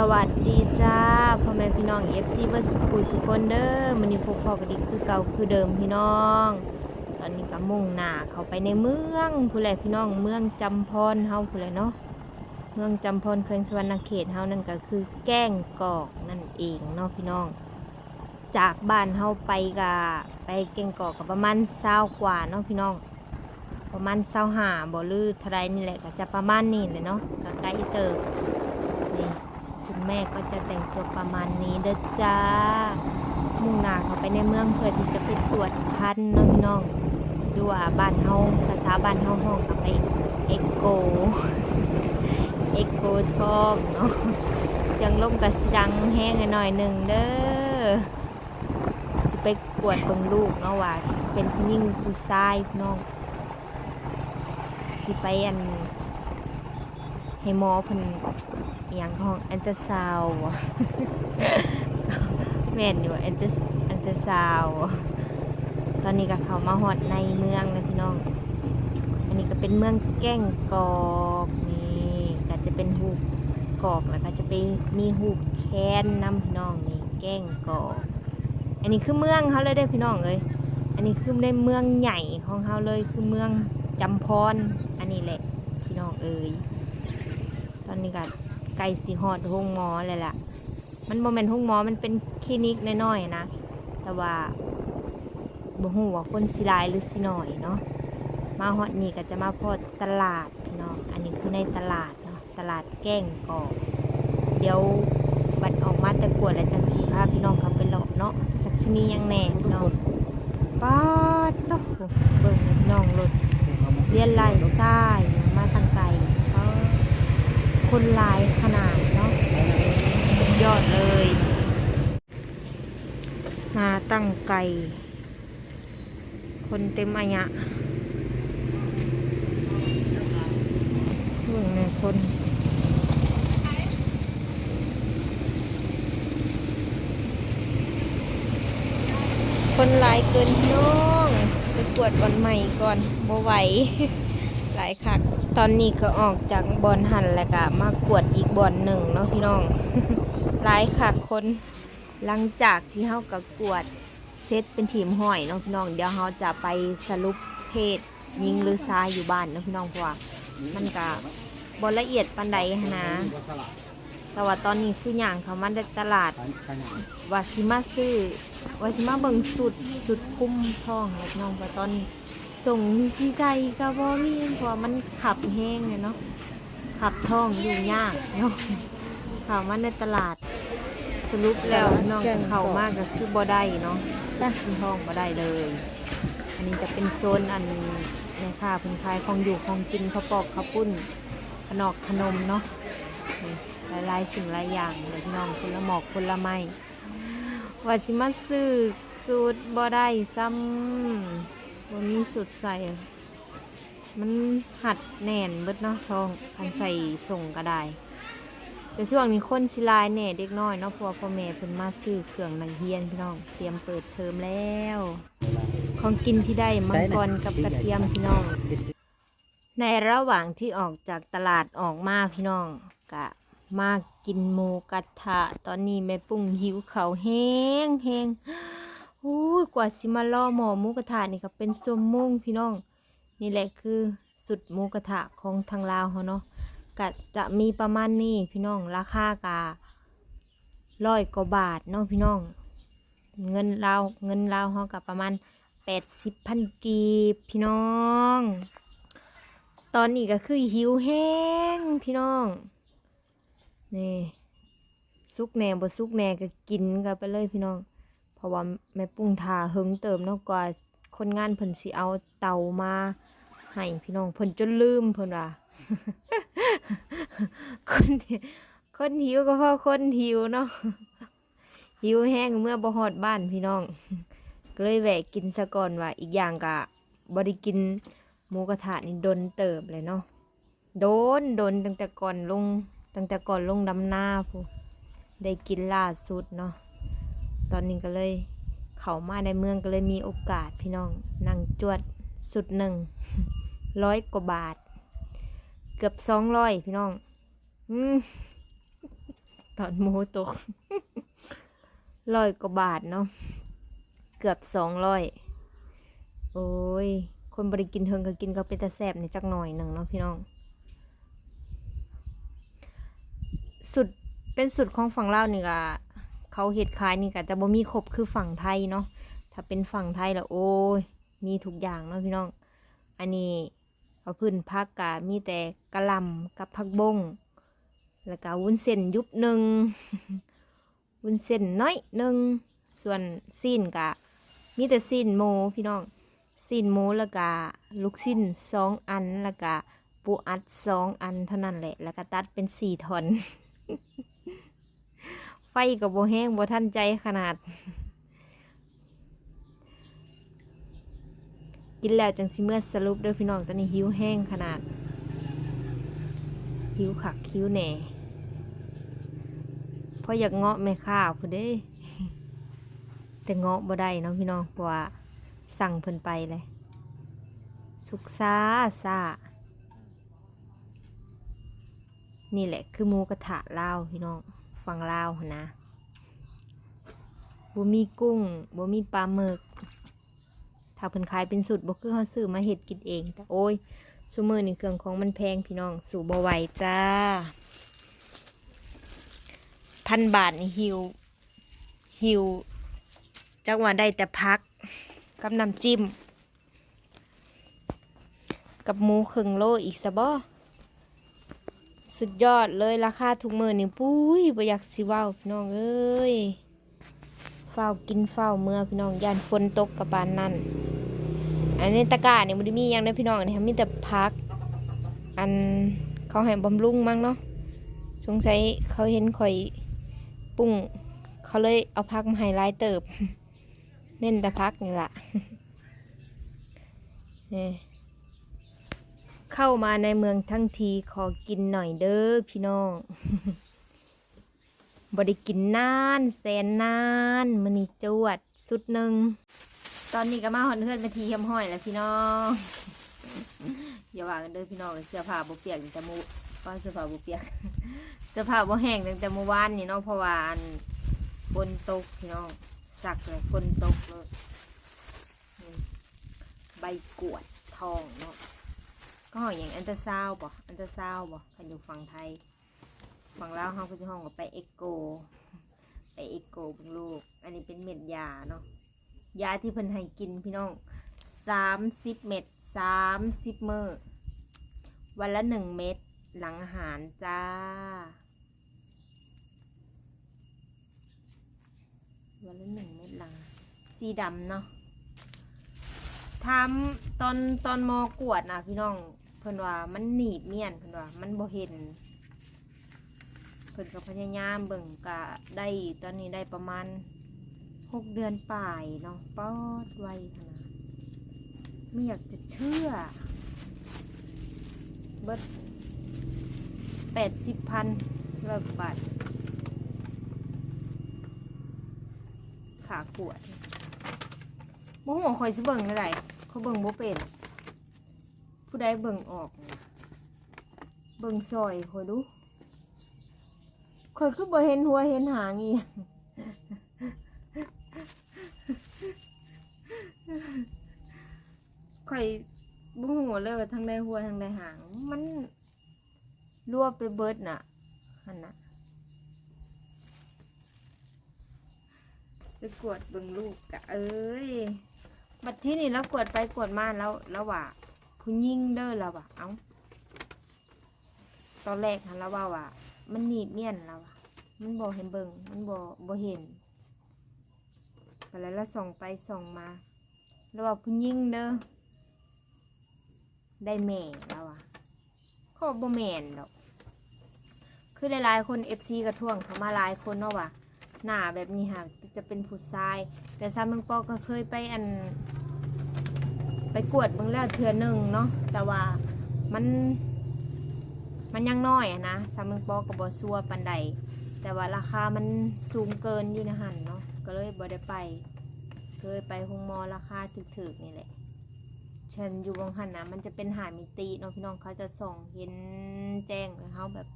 สวัสดีจ้าพ่อแม่พี่น้องเอฟซีเบอร์สคูสุคนเด้อมันนี้พกพอกันดีคือเก่าคือเดิมพี่น้อง ตอนนี้ก็มุ่งหน้าเข้าไปในเมืองผู้แลพี่น้องเมืองจำพรเฮาผู้แลเนาะเมืองจำพรแขวงสวรรณเขตเฮานั่นก็คือแก้งกอกนั่นเองเนาะพี่น้อง จากบ้านเฮาไปก็ไปแก้งกอกก็ประมาณ20กว่าเนาะพี่น้อง ประมาณ25บ่ลือท่าใดนี่แหละก็จะประมาณนี้เลยเนาะก็ใกล้เติบ แม่ก็จะแต่งตัวประมาณนี้เด้อจ้า มุ่งหน้าเข้าไปในเมืองเพื่อที่จะไปตรวจคันน้องดูว่าบ้านเฮาภาษาบ้านเฮาห้องกับไปเอ็กโกเอ็กโกทองเนาะยังลมกระดังแห้งหน่อยหนึ่งเด้อสิไปกวดเบิ่งลูกเนาะว่าเป็นผู้หญิงผู้ชายน้องสิไปอัน ให้หมอเพิ่นอหย่างของแอันตราซาวด์แม่นอยู่แอันตราอันตราซาวด์ตอนนี้ก็เขามาฮอดในเมืองแล้วพี่น้อง อันนี้ก็เป็นเมืองแก้งกอกนี่ก็จะเป็นหูปกอกแล้วก็จะไปมีหูปแคนน้ำพี่น้องนี่แก้งกอก อันนี้คือเมืองเขาเลยได้อพี่น้องเอ้ยอันนี้คือในเมืองใหญ่ของเขาเลยคือเมืองจำพรอันนี้แหละพี่น้องเอ้ย ตอนนี้ก็ไก่สีหอดห้องหมอเลยล่ะ มันโมเมนห้องหมอมันเป็นคลินิกน้อยๆนะ แต่ว่าบ่ฮู้ว่าคนสิลายหรือสิหน้อยเนาะ มาฮอดนี่ก็จะมาพอดตลาดพี่น้อง อันนี้คือในตลาดเนาะ ตลาดแก้งกอกเดี๋ยวบัดออกมาแต่กวดแล้วจังสีพาพี่น้องเขาไปเลาะเนาะจักสิมียังแน่พี่น้องป้าดต๊ะเบิ่งน้องรถเรียนไล่ซ้ายมาตั้ง คนลายขนาดเนาะยอดเลย มาตั้งไกลคนเต็มอายะเรื่องในคนคนลายเกินน้องไปกวดบอลใหม่ก่อนบ่ไหว หลายคักตอนนี้ก็ออกจากบอลหันแล้วก็มากวดอีกบอลหนึ่งเนาะพี่น้องหลายคักคนหลังจากที่เฮากับกวดเซตเป็นทีมห้อยเนาะพี่น้องเดี๋ยวเฮาจะไปสรุปเพศยิงหรือซ้ายอยู่บ้านเนาะพี่น้องเพราะว่ามันก็บอลละเอียดปันใดนะ แต่ว่าตอนนี้คืออย่างเขามันได้ตลาดวาสิมาซื้อวาสิมาเบิงสุดสุดคุ้มท้องแล้วน้องว่าะตอน ส่งที่ใจก็บ่มีเพราะว่ามันขับแห้งเนี่ยเนาะขับท้องอยู่ยากเนาะเข้ามาในตลาดสรุปแล้วน้องจะเข้ามากก็คือบ่ได้เนาะขึ้นท้องบ่ได้เลย อันนี้จะเป็นโซนอันในค่าเพิ่นขายของอยู่ของกินข้าวปอกข้าวปุ้นขนมขนมเนาะนี่หลายๆสิ่งหลายอย่างเลยพี่น้องคนละหมอกคนละไม้ว่าสิมาซื้อสูตรบ่ได้ซ้ำ บ่มีสูตรใส่ มันหัดแน่นเบิดเนาะทองคันใส่ส่งก็ได้ แต่ช่วงนี้คนชิลายแหน่เด็กน้อยเนาะเพราะวกพ่อแม่เพิ่นมาซื้อเครื่องนักเรียนพี่น้อง เตรียมเปิดเทอมแล้ว ของกินที่ได้มังกรกับกระเทียมพี่น้อง ในระหว่างที่ออกจากตลาดออกมาพี่น้องกะมากินหมูกระทะ ตอนนี้แม่ปุ้งหิวเขาวแห้งแห้ง ยกว่าสิมาล่อหมอหมูกระทะนี่ก็เป็นสมมุงพี่น้อง นี่แหละคือสุดหมูกระทะของทางลาวเขาเนาะกะจะมีประมาณนี้พี่น้องราคากะร้อยกว่าบาทเนาะพี่น้อง เงินลาวเงินลาวเขากับประมาณแปดสิบพันกีบพี่น้อง ตอนนี้ก็คือหิวแห้งพี่น้องนี่ซุกแหน่บ่ซุกแหน่ก็กินกันไปเลยพี่น้อง ราะว่าแม่ปุ้งทาเฮิงเติมเนาะกว่าคนงานเพิ่นสิเอาเตามาให้พี่น้องเพิ่นจนลืมเพิ่นว่าคนคนหิวก็เพราะคนหิวเนาะหิวแห้งเมื่อบ่ฮอดบ้านพี่น้องก็เลยแวะกินซะก่อนว่าอีกอย่างก็บ่ได้กินหมูกระทะนี่โดนเติบเลยเนาะโดนโดนตั้งแต่ก่อนลงตั้งแต่ก่อนลงดำหน้าพูได้กินล่าสุดเนาะ ตอนนี้ก็เลย เขามาในเมืองก็เลยมีโอกาสพี่น้องนั่งจวดสุดหนึ่งร้อยกว่าบาท เกือบสองร้อยพี่น้องอตอนหมูตกร้อยกว่าบาทเนาะเกือบสองร้อยโอ้ย คนบริกินเทิงก็กินก็เป็นตาแสบในจักหน่อยหนึ่งเนาะพี่น้อง สุดเป็นสุดของฝั่งเลานี่ก็ เขาเห็ดขายนี่ก็จะบ่มีครบคือฝั่งไทยเนาะถ้าเป็นฝั่งไทยแล้วโอ้ยมีทุกอย่างเนาะพี่น้อง อันนี้เอาพื้นพักกะมีแต่กะหล่ำกับผักบงแล้วก็วุ้นเส้นยุบหนึ่งวุ้นเส้นน้อยหนึ่งส่วนซีนกะมีแต่ซีนหมูพี่น้องซีนหมูแล้วก็ลูกชิ้นสองอันแล้วก็ปูอัดสองอันเท่านั้นแหละ แล้วก็ตัดเป็นสี่ท่อน ฟกับโบแห้งโบทันใจขนาด กินแล้วจังสิเมื่อสรุปด้วยพี่น้องตอนนี้หิวแห้งขนาด หิวขักหิวแหน่เพราะอยากเงาะแม่ข้าวพุ่นเด้ แต่เงาะบ่ได้เนาะพี่น้องเพราะว่าสั่งเพิ่นไปเลย สุกซาซานี่แหละคือหมูกระทะเลาพี่น้อง ฟังลาวนะบ่มีกุ้งบ่มีปลาหมึก ถ้าเพิ่นขายเป็นสุดบ่คือเฮาซื้อมาเฮ็ดกินเอง แต่โอ้ยซุมื้อนี้เครื่องของมันแพงพี่น้อง สู่บ่ไหวจ้า พันบาทนี่หิว หิวจักว่าได้แต่พัก กับน้ำจิ้ม กับหมูครึ่งโลอีกซะบ่ สุดยอดเลยราคาทุกมื้อนี่ปุ้ยบ่อยากสิว้าพี่น้องเอ้ยเฝ้ากินเฝ้าเมื่อพี่น้องยานฝนตกกับปานนั้นอันนี้ตะกร้านี่บ่ได้มียังเด้พี่น้องอันนี้มีแต่พัก อันเขาให้บำรุงมั้งเนาะสงสัยเขาเห็นข่อยปุ้ง เขาเลยเอาพักมาให้ลายเติบ เน้นแต่พักนี่แหล่ะนี่ เข้ามาในเมืองทั้งทีขอกินหน่อยเด้อพี่น้องบได้กินนานแสนนานมันนี่จวดสุดหนึ่ง ตอนนี้ก็มาหอนเพื่อนไปทีเฮียมห้อยแล้วพี่น้อง อย่าว่ากันเด้อพี่น้องเสื้อผ้าบุเปียกตั้งแต่มูว่าเสื้อผ้าบุเปียกเสื้อผ้าบุแห้งตั้งแต่เมื่อวานนี่เนาะเพราะว่านฝนตกพี่น้องสักเลยฝนตกเลยใบกวดทองเนาะ ห้องอย่างอันเตอร์ซาวด์บ่อันเตอร์ซาวด์บ่คันอยู่ฝั่งไทย ฝั่งลาวเขาก็จะห้องว่าไปเอ็กโก ไปเอ็กโกเบิ่งลูก อันนี้เป็นเม็ดยาเนาะ ยาที่เพิ่นให้กินพี่น้องสามสิบเม็ดสามสิบเมื้อวันละหนึ่งเม็ดหลังอาหารจ้า วันละหนึ่งเม็ดหลัง สีดำเนาะทำตอนตอนมอกวดนะพี่น้อง พิ่นว่ามันหนีบเมียนเพิ่นว่ามันบ่เห็นเพิ่นก็พยายามเบิ่งก็ได้ตอนนี้ได้ประมาณหกเดือนป่ายเนาะปอดไวขนาดไม่อยากจะเชื่อ เบิดแปดสิบพันร้อยกบาทขาขวดโมโหคอยสิเบิ่งอะไรเขาเบิ่งบ่เป็น ผู้ใดเบิ่งออกเบิ่งซอยคอยดูคอยคือบ่เห็นหัวเห็นหางอีหยังข่อยบ่ฮู้เลยว่าทางใดหัวทางใดหาง มันรวบไปเบิดน่ะหันน่ะไปกวดเบิ่งลูกกะเอ้ย บัดที่นี่แล้วกวดไปกวดมาแล้วแล้วว่า ผู้หญิงเด้อแล้วว่าเอ้า ตอนแรกหันแล้วว่าว่ามันหนีบเมียนแล้วว่ามันบ่เห็นเบิงมันบ่บ่เห็นไปแล้วแล้วส่องไปส่องมาแล้วว่าผู้หญิงเด้อได้แม่แล้วอะขาบอบ่แม่นดอก คือหลายๆคนเอฟซีกระท่วงเขามาหลายคนเนาะว่าหน้าแบบนี้ค่ะจะเป็นผู้ชาย แต่ซาเมืองปอก็เคยไปอัน ไปกวดเบิ่งแล้วเทือหนึ่งเนาะแต่ว่ามัน มันยังน้อยอะนะซาเมืองปอกับบอซัวปันใด แต่ว่าราคามันสูงเกินอยู่ในหันเนาะก็เลยบ่ได้ไปก็เลยไปหงมอราคาถึกๆนี่แหละฉันอยู่บางหันนะมันจะเป็นหามิติเนาะพี่น้องเขาจะส่องเห็นแจ้งเลยเขาแบบ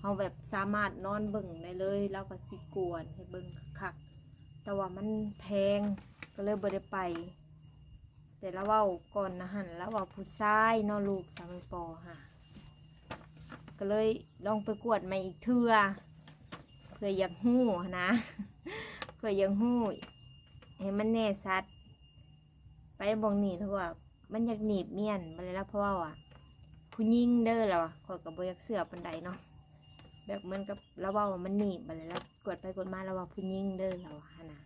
เฮาแบบสามารถนอนเบิ่งได้เลย แล้วก็สิกวนให้เบิ่งคักแต่ว่ามันแพงก็เลยบ่ได้ไป แต่ละเว้าก่อนนะหันล้วว่าผู้ชายเนอลูกสามปอค่ะ ก็เลยลองไปกวดมาอีกเทื่อเพื่ออยากหู้นะเพื่ออยากหู้ให้มันแน่ชัด ไปบองหนีเพราะว่ามันอยากหนีบเมียนมาเลยแล้วเพราะว่าว่ะผู้ยิ่งเด้อแล้วอะขอยกับบอยากเสือปันไดเนาะแบบเหมือนกับเราเว่ามันหนีบมาเลยแล้วกดไปกดมาล้วว่าผู้ยิ่งเด้อแล้วอะนะ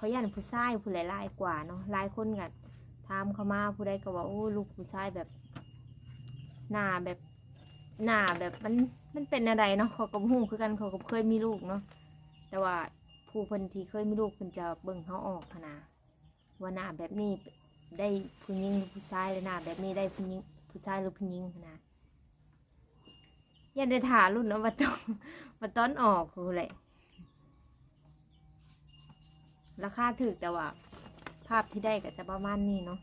เขายันผู้ชายผู้หลายๆกว่าเนาะหลายคนกัดถามเขามาผู้ใดก็ว่าโอ้ลูกผู้ชายแบบหน้าแบบหน้าแบบมันมันเป็นอะไรเนาะเขากับหูคือกันเขาก็เคยมีลูกเนาะแต่ว่าผู้เพิ่นที่เคยมีลูกเพิ่นจะเบิ่งเขาออกนะว่าหน้าแบบนี้ได้ผู้หญิงหรือผู้ชายเลยหน้าแบบนี้ได้ผู้หญิงผู้ชายหรือผู้หญิงนะยันได้ถารุ่นเนาะว่าต้องว่าตอนออกคือแหละ ราคาถูกแต่ว่า ภาพที่ได้ก็จะประมาณนี้เนาะ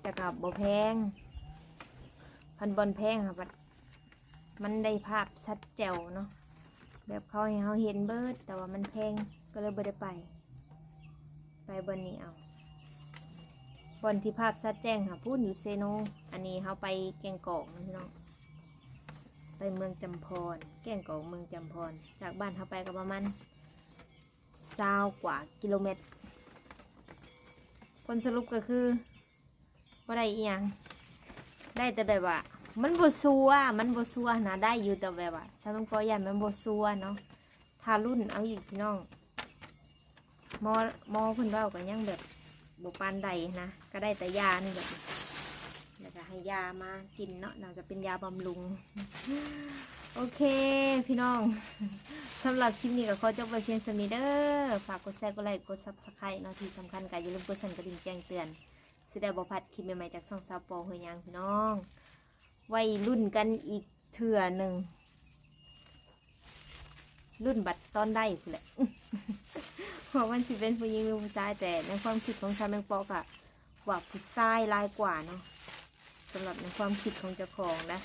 แต่กับโบแพง พันบอลแพงค่ะบัดมันได้ภาพชัดแจ๋วเนาะแบบเขาให้เขาเห็นเบิดแต่ว่ามันแพงก็เลยบ่ได้ไป ไปบนนี้เอาบนที่ภาพชัดแจ้งค่ะพูดอยู่เซโน อันนี้เขาไปแกงกอกนะพี่น้องไปเมืองจำพร แกงกอกเมืองจำพร จากบ้านเขาไปก็ประมาณ ซาวกว่ากิโลเมตร ผลสรุปก็คือว่าได้อีหยังได้แต่แบบว่า มันบซัว มันบซัวนะได้อยู่แต่แบบว่าถ้าต้องปล่อยยันมันบซัวเนาะทารุ่นเอาอีกพี่น้องมอมอเพิ่นเว้ากันยังแบบบปานใดนะก็ได้แต่ยานี่แบบ แล้วก็ให้ยามากินเนาะน่าจะเป็นยาบำรุง โอเค พี่น้องสำหรับคลิปนี้ก็ขอจบไว้เพียงสนี้เด้อฝากกดแชร์กดไลค์กดซับสไครต์เนาะที่สำคัญก็อย่าลืมกดสั่นกระดิ่งแจ้งเตือนสิได้บ่พลาดคลิปใหม่ๆจากช่องซาวโปเฮยยังพี่น้องไว้รุ่นกันอีกเถื่อหนึ่งรุ่นบัตรตอนได้พุ่นแหละเพราะมันสิเป็นผู้หญิงหรือผู้ชายแต่ในความคิดของชาวแมงปอกอะว่าผู้ชายลายกว่าเนาะำหรับในความคิดของเจ้าของนะ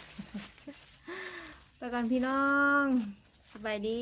ไปก่อนพี่น้อง สบายดี